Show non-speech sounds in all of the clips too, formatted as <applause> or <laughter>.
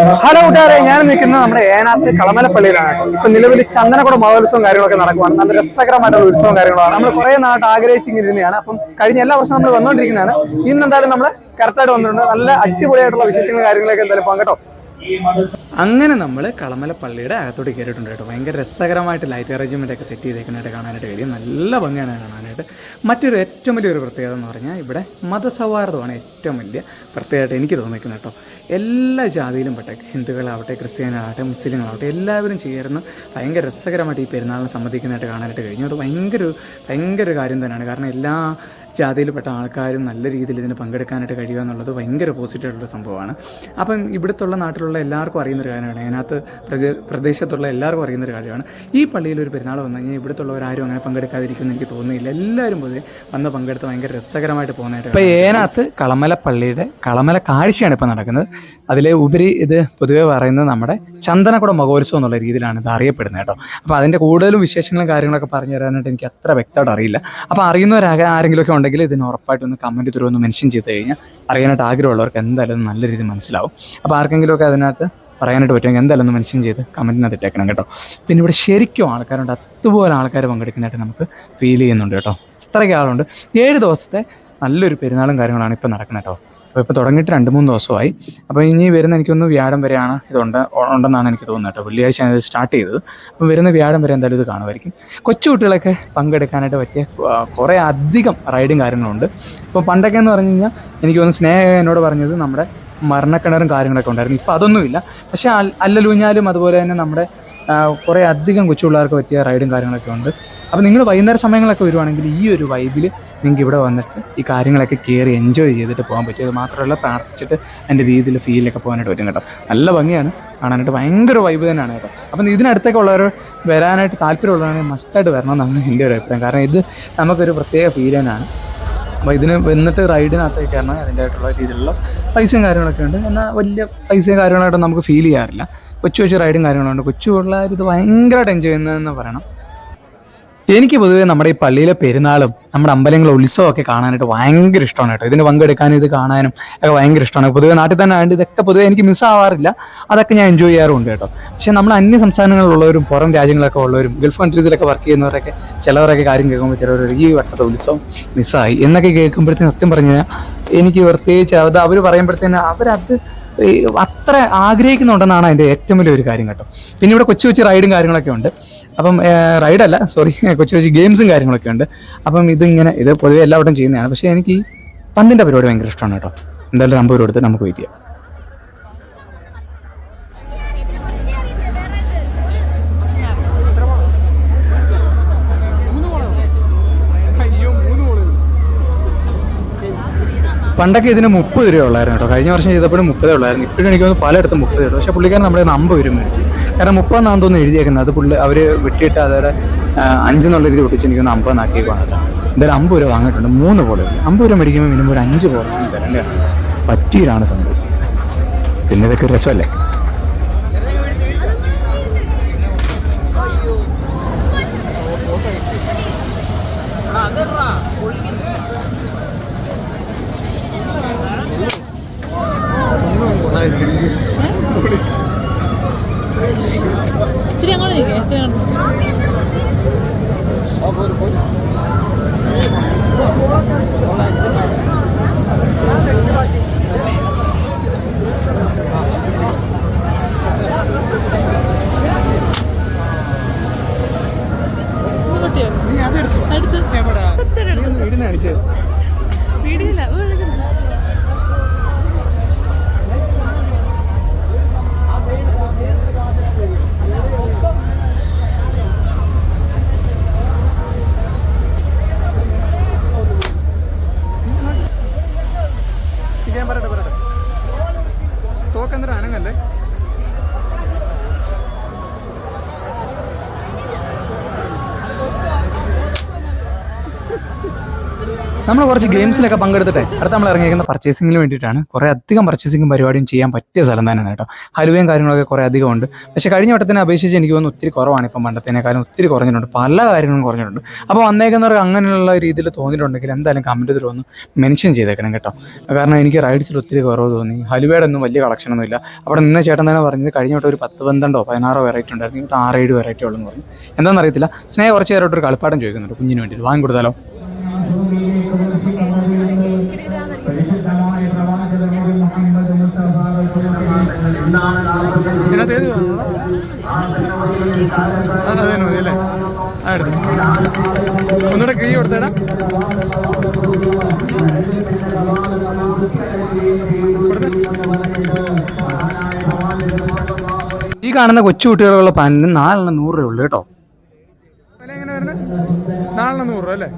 Hello കൂട്ടുകാരെ ഞാൻ നിൽക്കുന്നത് നമ്മുടെ ഏനാത്ത് കളമലപ്പള്ളിയിലാണ് ഇപ്പൊ നിലവിൽ ചന്ദനക്കുട മഹോത്സവം കാര്യങ്ങളൊക്കെ നടക്കുവാണ്. നല്ല രസകരമായിട്ടുള്ള ഉത്സവം കാര്യങ്ങളാണ്. നമ്മൾ കുറെ നാട്ട് ആഗ്രഹിച്ചിരുന്നതാണ് അപ്പം കഴിഞ്ഞ എല്ലാ വർഷവും നമ്മൾ വന്നുകൊണ്ടിരിക്കുന്നതാണ്. ഇന്ന് എന്തായാലും നമ്മൾ കറക്റ്റായിട്ട് വന്നിട്ടുണ്ട്. നല്ല അടിപൊളിയായിട്ടുള്ള വിശേഷങ്ങളും കാര്യങ്ങളൊക്കെ എന്തായാലും പോകാം കേട്ടോ. അങ്ങനെ നമ്മൾ കളമല പള്ളിയുടെ അകത്തോട്ട് കയറിയിട്ടുണ്ട് കേട്ടോ. ഭയങ്കര രസകരമായിട്ട് ലൈറ്റ് അറേഞ്ച്മെന്റ് ഒക്കെ സെറ്റ് ചെയ്തേക്കുന്നതായിട്ട് കാണാനായിട്ട് കഴിയും. നല്ല ഭംഗിയാണ് കാണാനായിട്ട്. മറ്റൊരു ഏറ്റവും വലിയൊരു പ്രത്യേകത എന്ന് പറഞ്ഞാൽ ഇവിടെ മതസൗഹാർദ്ദമാണ് ഏറ്റവും വലിയ പ്രത്യേകമായിട്ട് എനിക്ക് തോന്നിക്കുന്നത് കേട്ടോ. എല്ലാ ജാതിയിലും പെട്ട ഹിന്ദുക്കളാവട്ടെ ക്രിസ്ത്യാനികളാവട്ടെ മുസ്ലിങ്ങളാവട്ടെ എല്ലാവരും ചേർന്ന് ഭയങ്കര രസകരമായിട്ട് ഈ പെരുന്നാളിനെ സംബന്ധിക്കുന്നതായിട്ട് കാണാനായിട്ട് കഴിഞ്ഞു. അത് ഭയങ്കര ഭയങ്കര ഒരു കാര്യം തന്നെയാണ്. കാരണം എല്ലാ ജാതിയിൽപ്പെട്ട ആൾക്കാരും നല്ല രീതിയിൽ ഇതിന് പങ്കെടുക്കാനായിട്ട് കഴിയുക എന്നുള്ളത് ഭയങ്കര പോസിറ്റീവായിട്ടുള്ള സംഭവമാണ്. അപ്പം ഇവിടുത്തുള്ള നാട്ടിലുള്ള എല്ലാവർക്കും അറിയുന്നൊരു കാര്യമാണ്. അതിനകത്ത് പ്രദേ- പ്രദേശത്തുള്ള എല്ലാവർക്കും അറിയുന്നൊരു കാര്യമാണ്. ഈ പള്ളിയിൽ ഒരു പെരുന്നാൾ വന്നു കഴിഞ്ഞാൽ ഇവിടുത്തുള്ളവരാരും അങ്ങനെ പങ്കെടുക്കാതിരിക്കുമെന്ന് എനിക്ക് തോന്നുന്നില്ല. എല്ലാവരും പൊതുവെ വന്ന് പങ്കെടുത്ത് ഭയങ്കര രസകരമായിട്ട് പോകുന്നതായിട്ട് ഇപ്പോൾ ഏനകത്ത് കളമല പള്ളിയുടെ കളമല കാഴ്ചയാണ് ഇപ്പോൾ നടക്കുന്നത്. അതിലെ ഉപരി ഇത് പൊതുവേ പറയുന്നത് നമ്മുടെ ചന്ദനക്കുട മഹോത്സവം എന്നുള്ള രീതിയിലാണ് ഇത് അറിയപ്പെടുന്നത് കേട്ടോ. അപ്പോൾ അതിന്റെ കൂടുതലും വിശേഷങ്ങളും കാര്യങ്ങളൊക്കെ പറഞ്ഞു തരാനായിട്ട് എനിക്ക് അത്ര വ്യക്തമായിട്ട് അറിയില്ല. അപ്പോൾ അറിയുന്നവരാകെ ആരെങ്കിലുമൊക്കെ ഉണ്ടെങ്കിൽ ഇതിന് ഉറപ്പായിട്ടും ഒന്ന് കമന്റ് ത്രൂ ഒന്ന് മെൻഷൻ ചെയ്ത് കഴിഞ്ഞാൽ അറിയാനായിട്ട് ആഗ്രഹമുള്ളവർക്ക് എന്തായാലും നല്ല രീതിയിൽ മനസ്സിലാവും. അപ്പോൾ ആർക്കെങ്കിലുമൊക്കെ അതിനകത്ത് പറയാനായിട്ട് പറ്റുമെങ്കിൽ എന്തായാലും ഒന്ന് മെൻഷൻ ചെയ്ത് കമന്റിനകത്ത് ഇട്ടേക്കണം കേട്ടോ. പിന്നെ ഇവിടെ ശരിക്കും ആൾക്കാരുണ്ട് അതുപോലെ ആൾക്കാർ പങ്കെടുക്കുന്നതായിട്ട് നമുക്ക് ഫീൽ ചെയ്യുന്നുണ്ട് കേട്ടോ. അത്രയ്ക്ക് ആളുണ്ട്. ഏഴ് ദിവസത്തെ നല്ലൊരു പെരുന്നാളും കാര്യങ്ങളാണ് ഇപ്പോൾ നടക്കുന്നത് കേട്ടോ. അപ്പോൾ ഇപ്പോൾ തുടങ്ങിയിട്ട് രണ്ട് മൂന്ന് ദിവസമായി. അപ്പോൾ ഇനി വരുന്ന എനിക്കൊന്ന് വ്യാഴം വരെയാണ് ഇതുണ്ട് ഉണ്ടെന്നാണ് എനിക്ക് തോന്നുന്നത് കേട്ടോ. വെള്ളിയാഴ്ചയാണ് ഇത് സ്റ്റാർട്ട് ചെയ്തത്. അപ്പോൾ വരുന്ന വ്യാഴം വരെ എന്തായാലും ഇത് കാണുമായിരിക്കും. കൊച്ചു കുട്ടികളൊക്കെ പങ്കെടുക്കാനായിട്ട് പറ്റിയ കുറേ അധികം റൈഡും കാര്യങ്ങളുണ്ട്. ഇപ്പോൾ പണ്ടൊക്കെ എന്ന് പറഞ്ഞു കഴിഞ്ഞാൽ എനിക്ക് സ്നേഹ എന്നോട് പറഞ്ഞത് നമ്മുടെ മരണക്കിണറും കാര്യങ്ങളൊക്കെ ഉണ്ടായിരുന്നു. ഇപ്പോൾ അതൊന്നുമില്ല. പക്ഷേ അല്ലലൂഞ്ഞാലും അതുപോലെ തന്നെ നമ്മുടെ കുറേ അധികം കൊച്ചു പിള്ളേർക്ക് പറ്റിയ റൈഡും കാര്യങ്ങളൊക്കെ ഉണ്ട്. അപ്പോൾ നിങ്ങൾ വൈകുന്നേര സമയങ്ങളൊക്കെ വരുവാണെങ്കിൽ ഈ ഒരു വൈബിൽ നിങ്ങൾക്ക് ഇവിടെ വന്നിട്ട് ഈ കാര്യങ്ങളൊക്കെ കയറി എൻജോയ് ചെയ്തിട്ട് പോകാൻ പറ്റും. അത് മാത്രമല്ല പ്രാർത്ഥിച്ചിട്ട് എന്റെ രീതിയിൽ ഫീലൊക്കെ പോകാനായിട്ട് പറ്റും കേട്ടോ. നല്ല ഭംഗിയാണ്. കാണാനായിട്ട് ഭയങ്കര വൈബ് തന്നെയാണ് കേട്ടോ. അപ്പം ഇതിനടുത്തൊക്കെ ഉള്ളവർ വരാനായിട്ട് താല്പര്യമുള്ളവരാണെങ്കിൽ മസ്റ്റായിട്ട് വരണം എന്നാണ് എന്റെ ഒരു അഭിപ്രായം. കാരണം ഇത് നമുക്കൊരു പ്രത്യേക ഫീൽ തന്നെയാണ്. അപ്പോൾ ഇതിന് വന്നിട്ട് റൈഡിനകത്തേക്ക് കയറണം അതിന്റെതായിട്ടുള്ള രീതിയിലുള്ള പൈസയും കാര്യങ്ങളൊക്കെ ഉണ്ട്. എന്നാൽ വലിയ പൈസയും കാര്യങ്ങളായിട്ട് നമുക്ക് ഫീൽ ചെയ്യാറില്ല. കൊച്ചു കൊച്ചു റൈഡും കാര്യങ്ങളുണ്ട് കൊച്ചു പിള്ളേർ ഇത് ഭയങ്കരമായിട്ട് എൻജോയ് ചെയ്യുന്നതെന്ന് പറയണം. എനിക്ക് പൊതുവേ നമ്മുടെ ഈ പള്ളിയിലെ പെരുന്നാളും നമ്മുടെ അമ്പലങ്ങളിലെ ഉത്സവമൊക്കെ കാണാനായിട്ട് ഭയങ്കര ഇഷ്ടമാണ് കേട്ടോ. ഇതിന് പങ്കെടുക്കാനും ഇത് കാണാനും ഒക്കെ ഭയങ്കര ഇഷ്ടമാണ്. പൊതുവേ നാട്ടിൽ തന്നെ ആയതുകൊണ്ട് ഇതൊക്കെ പൊതുവേ എനിക്ക് മിസ് ആവാറില്ല. അതൊക്കെ ഞാൻ എൻജോയ് ചെയ്യാറുണ്ട് കേട്ടോ. പക്ഷേ നമ്മൾ അന്യ സംസ്ഥാനങ്ങളിലുള്ളവരും പുറം രാജ്യങ്ങളൊക്കെ ഉള്ളവരും ഗൾഫ് കൺട്രീസിലൊക്കെ വർക്ക് ചെയ്യുന്നവരൊക്കെ ചിലവരൊക്കെ കാര്യം കേൾക്കുമ്പോൾ ചിലവർ ഈ വട്ടത്തെ ഉത്സവം മിസ്സായി എന്നൊക്കെ കേൾക്കുമ്പോഴത്തേക്കും സത്യം പറഞ്ഞു കഴിഞ്ഞാൽ എനിക്ക് പ്രത്യേകിച്ച് അത് അവർ പറയുമ്പോഴത്തേന് അവരത് അത്ര ആഗ്രഹിക്കുന്നുണ്ടെന്നാണ് അതിന്റെ ഏറ്റവും വലിയ ഒരു കാര്യം കേട്ടോ. പിന്നെ ഇവിടെ കൊച്ചു കൊച്ചു റൈഡും കാര്യങ്ങളൊക്കെ ഉണ്ട്. അപ്പം റൈഡല്ല സോറി <laughs> കൊച്ചു കൊച്ചു ഗെയിംസും കാര്യങ്ങളൊക്കെ ഉണ്ട്. അപ്പം ഇതിങ്ങനെ ഇത് പൊതുവെ എല്ലാവരും ചെയ്യുന്നതാണ്. പക്ഷേ എനിക്ക് പന്തിന്റെ പരിപാടി ഭയങ്കര ഇഷ്ടമാണ് കേട്ടോ. എന്തായാലും രൂപ കൊടുത്ത് നമുക്ക് വെയിറ്റ് ചെയ്യാം. പണ്ടൊക്കെ ഇതിന് മുപ്പത് രൂപ ഉള്ളായിരുന്നു കേട്ടോ. കഴിഞ്ഞ വർഷം ചെയ്തപ്പോഴും മുപ്പതേ ഉള്ളായിരുന്നു. ഇപ്പോഴും എനിക്ക് തോന്നുന്നു പലയിടത്തും മുപ്പത് രൂപ പക്ഷേ പുള്ളിക്കാരൻ നമ്മുടെ അമ്പത് രൂപ മേടിച്ചു. കാരണം മുപ്പതെന്നാന്ന് തോന്നുന്നു എഴുതിയേക്കുന്നത്. അത് പുള്ളി അവർ വെട്ടിയിട്ട് അതോടെ അഞ്ചെന്നുള്ള രീതി പൊട്ടിച്ച് എനിക്ക് തോന്നുന്നു അമ്പതെന്നാക്കിയേക്കാണ് കേട്ടോ എന്തായാലും അമ്പത് രൂപ വാങ്ങിയിട്ടുണ്ട്. മൂന്ന് പോലെ അമ്പത് രൂപ മേടിക്കുമ്പോൾ മിനിമം ഒരു അഞ്ച് പോലെ തരേണ്ടതാണ് പറ്റിയിലാണ് സംഭവം. പിന്നെ ഇതൊക്കെ രസമല്ലേ? രസമല്ലേ ഇച്ചിരി too. നമ്മൾ കുറച്ച് ഗെയിംസിലൊക്കെ പങ്കെടുത്തിട്ടേ അടുത്ത നമ്മൾ ഇറങ്ങിയിരിക്കുന്ന പർച്ചേസിങ്ങിന് വേണ്ടിയിട്ടാണ് കുറേ അധികം പർച്ചേസിങ്ങും പരിപാടിയും ചെയ്യാൻ പറ്റിയ സ്ഥലം തന്നെയാണ് കേട്ടോ. ഹലുവയും കാര്യങ്ങളൊക്കെ കുറേ അധികം ഉണ്ട് പക്ഷേ കഴിഞ്ഞ വട്ടത്തിനെ അപേക്ഷിച്ച് എനിക്ക് തോന്നുന്നു ഒത്തിരി കുറവാണ് ഇപ്പം പണ്ടത്തേനേക്കാളും ഒത്തിരി കുറഞ്ഞിട്ടുണ്ട്. പല കാര്യങ്ങളും കുറഞ്ഞിട്ടുണ്ട്. അപ്പോൾ വന്നേക്കുന്നവർക്ക് അങ്ങനെയുള്ള രീതിയിൽ തോന്നിയിട്ടുണ്ടെങ്കിൽ എന്തായാലും കമന്റ് ഒന്ന് മെൻഷൻ ചെയ്തേക്കണം കേട്ടോ. കാരണം എനിക്ക് റൈഡ്സിൽ ഒത്തിരി കുറവ് തോന്നി. ഹലുവയുടെ ഒന്നും വലിയ കളക്ഷൻ ഒന്നും ഇല്ല അവിടെ നിന്ന് ചേട്ടൻ തന്നെ പറഞ്ഞത് കഴിഞ്ഞ വട്ടം ഒരു പത്ത് പന്ത്രണ്ടോ പതിനാറോ വെറൈറ്റി ഉണ്ടായിരുന്നു. ഇവിടെ ആറ് ഏഴ് വെറൈറ്റി ഉള്ളെന്ന് പറഞ്ഞു. എന്താണെന്ന് സ്നേഹ കുറച്ച് നേരമായിട്ട് ഒരു കളിപ്പാടം ചോദിക്കുന്നുണ്ട് കുഞ്ഞിന് വേണ്ടി വാങ്ങി കൊടുത്താലോ ഇതിനകത്ത് ഒന്നുകൂടെ കീ കൊടുത്തേടാ ഈ കാണുന്ന കൊച്ചു കുട്ടികളുള്ള പാനിന് നാലെണ്ണം നൂറ് രൂപ ഉള്ളു കേട്ടോ. നാലെണ്ണം നൂറ് രൂപ അല്ലേ?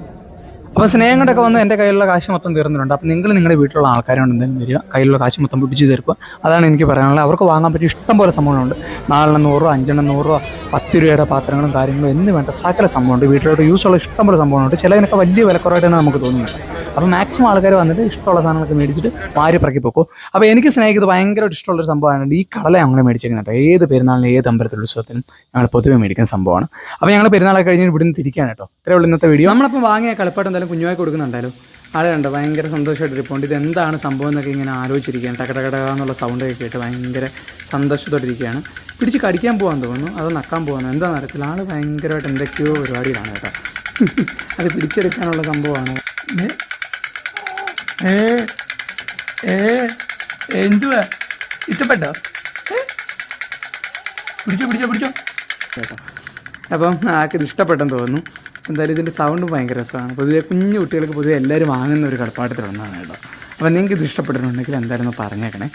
അപ്പോൾ സ്നേഹം കൊണ്ടൊക്കെ വന്ന് എന്റെ കയ്യിലുള്ള കാശ് മൊത്തം തീർന്നിട്ടുണ്ട്. അപ്പോൾ നിങ്ങൾ നിങ്ങളുടെ വീട്ടിലുള്ള ആൾക്കാരോട് എന്തെങ്കിലും വരിക കയ്യിലുള്ള കാശ് മൊത്തം പിടിച്ച് തീർക്കുക. അതാണ് എനിക്ക് പറയാനുള്ളത്. അവർക്ക് വാങ്ങാൻ പറ്റിയ ഇഷ്ടം പോലെ സംഭവങ്ങളുണ്ട്. നാലെണ്ണം നൂറ് രൂപ അഞ്ചെണ്ണം നൂറ് രൂപ പത്ത് രൂപയുടെ പാത്രങ്ങളും കാര്യങ്ങളും എന്ന് വേണ്ട സകല സംഭവമുണ്ട്. വീട്ടിലോട്ട് ഉള്ള ഇഷ്ടം പോലെ സംഭവമുണ്ട് ചിലതിനൊക്കെ വലിയ വിലക്കുറവായിട്ട് വിലക്കുറവായിട്ടാണ് നമുക്ക് തോന്നുന്നത്. അപ്പോൾ മാക്സിമം ആൾക്കാർ വന്നിട്ട് ഇഷ്ടമുള്ള സാധനങ്ങളൊക്കെ മേടിച്ചിട്ട് വാരി പറക്കി പോക്കും. അപ്പോൾ എനിക്ക് സ്നേഹിക്കുന്നത് ഭയങ്കരമായിട്ട് ഇഷ്ടമുള്ളൊരു സംഭവമാണ് ഈ കടല ഞങ്ങൾ മേടിച്ചിരിക്കുന്നത് കേട്ടോ. ഏത് പെരുന്നാളിനും ഏത് അമ്പലത്തിൽ ഉത്സവത്തിനും ഞങ്ങൾ പൊതുവെ മേടിക്കുന്ന സംഭവമാണ്. അപ്പോൾ ഞങ്ങൾ പെരുന്നാളൊക്കെ കഴിഞ്ഞ് ഇവിടുന്ന് തിരിക്കാൻ കേട്ടോ. ഇത്രയേ ഉള്ളൂ ഇന്നത്തെ വീഡിയോ. നമ്മളിപ്പോൾ വാങ്ങിയ കളിപ്പാട്ട് എന്തായാലും കുഞ്ഞുമായി കൊടുക്കുന്നുണ്ടാലോ ആളുണ്ട് ഭയങ്കര സന്തോഷമായിട്ട് ഇരിപ്പുണ്ട്. ഇത് എന്താണ് സംഭവം എന്നൊക്കെ ഇങ്ങനെ ആലോചിച്ചിരിക്കുകയാണ്. ടകടകട ടക ടക എന്നുള്ള സൗണ്ട് ഒക്കെ കേട്ട് ഭയങ്കര സന്തോഷത്തോടിരിക്കുകയാണ് പിടിച്ച് കടിക്കാൻ പോകാൻ തോന്നുന്നു. അത് നക്കാൻ പോകുന്നു എന്താണെന്ന് അറിയത്തില്ല. ആൾ ഭയങ്കരമായിട്ട് എന്തൊക്കെയോ പരിപാടിയിലാണ് കേട്ടോ. <laughs> അത് പിടിച്ചെടുക്കാനുള്ള സംഭവമാണ്. ഏ ഏ എന്തുവാ? ഇഷ്ടപ്പെട്ടോ? പിടിച്ചോ പിടിച്ചോ പിടിച്ചോ. കേട്ടോ. അപ്പം ആൾക്ക് ഇഷ്ടപ്പെട്ടെന്ന് തോന്നുന്നു. എന്തായാലും ഇതിന്റെ സൗണ്ടും ഭയങ്കര രസമാണ്. പൊതുവെ കുഞ്ഞു കുട്ടികൾക്ക് പൊതുവെ എല്ലാവരും വാങ്ങുന്ന ഒരു കടപ്പാട്ടത്തിൽ ഒന്നാണ് കേട്ടോ. അപ്പം നിങ്ങൾക്ക് ഇത് ഇഷ്ടപ്പെട്ടിട്ടുണ്ടെങ്കിൽ എന്തായാലും ഒന്ന് പറഞ്ഞേക്കണേ.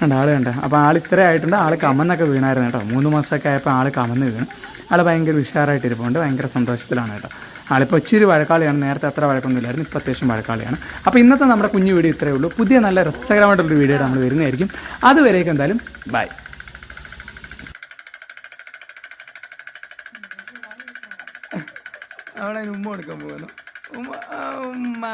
കണ്ട ആൾ കണ്ട? അപ്പോൾ ആൾ ഇത്ര ആയിട്ടുണ്ട്. ആൾ കമന്നൊക്കെ വീണായിരുന്നു കേട്ടോ. മൂന്ന് മാസമൊക്കെ ആയപ്പോൾ ആൾ കമന്ന് വീണു. ആൾ ഭയങ്കര ഉഷാറായിട്ട് ഇരിപ്പുണ്ട്. ഭയങ്കര സന്തോഷത്തിലാണ് കേട്ടോ. ആളിപ്പോൾ ഇച്ചിരി വഴക്കാളിയാണ്. നേരത്തെ അത്ര വഴക്കൊന്നുമില്ലായിരുന്നു ഇപ്പോൾ അത്യാവശ്യം വഴക്കാളിയാണ്. അപ്പോൾ ഇന്നത്തെ നമ്മുടെ കുഞ്ഞു വീഡിയോ ഇത്രയേ ഉള്ളൂ. പുതിയ നല്ല രസകരമായിട്ടുള്ളൊരു വീഡിയോ നമ്മൾ വരുന്നതായിരിക്കും. അതുവരേക്കും എന്തായാലും ബൈ. അവളെ ഉമ്മ കൊടുക്കാൻ പോകുന്നു ഉമ്മ ഉമ്മ.